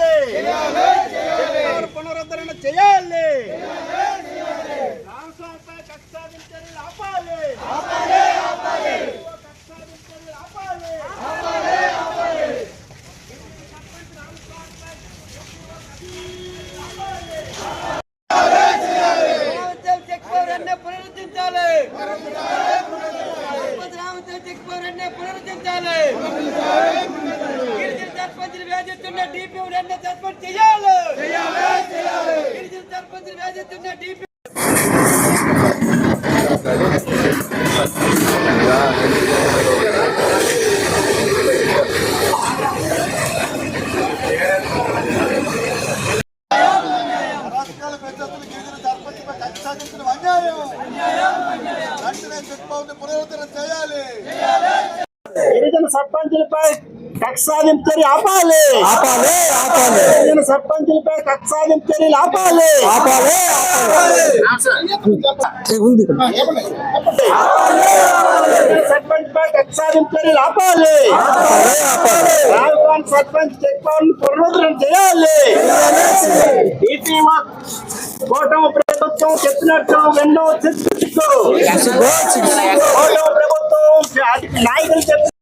చేయాలి. పునరుద్ధరణ చేయాలి. ఆపాలి. పునరుద్ధరించాలి. రామచంద్ర పునరుద్ధరించాలి. సర్పంచులు వేధిస్తున్న డిపి వెంటనే సస్పెండ్ చేయాలి. గిరిజన సర్పంచులు వేధిస్తున్న డిపి వెంటనే చెక్ పునరుద్ధరణ చేయాలి. గిరిజన సర్పంచులపై కక్ష సాధింపు ఆపాలి. ఆపాలి ఆపాలి. గిరిజన సర్పంచులపై కక్ష సాధింపు చర్యలు ఆపాలి. ఆపాలి ఉంది సర్పంచ్ పై కక్ష సాధింపు చర్యలు ఆపాలి రాజధాని సర్పంచ్ చెక్ పౌండ్ పునరుద్ధరణ చేయాలి. కూటమి ప్రభుత్వం చెప్పినట్టు ఎన్నో కూటమి ప్రభుత్వం నాయకులు చెప్పిన